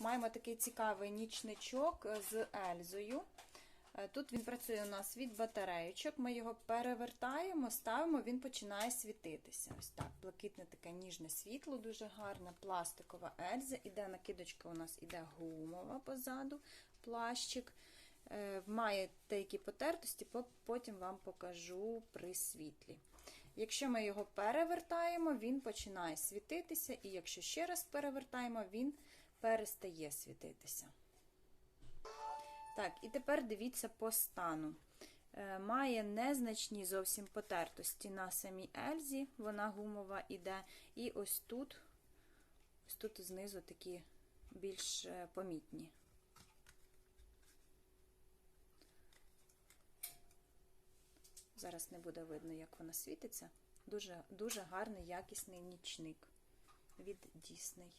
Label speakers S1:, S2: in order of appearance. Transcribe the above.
S1: маємо такий цікавий нічничок з Ельзою. Е, Тут він працює у нас від батареючок. Ми його перевертаємо, ставимо, він починає світитися. Ось так. Блакитне таке ніжне світло, дуже гарне, пластикова Ельза. Іде накидочка, у нас іде гумова позаду, плащик. Е, Має деякі потертості, потім вам покажу при світлі. Якщо ми його перевертаємо, він починає світитися, і якщо ще раз перевертаємо, він перестає світитися. Так, і тепер дивіться по стану. Е, Має незначні зовсім потертості на самій Ельзі, вона гумова іде. І ось тут, ось тут знизу такі більш е, помітні. Зараз не буде видно, як вона світиться. Дуже, дуже гарний, якісний нічник від Disney.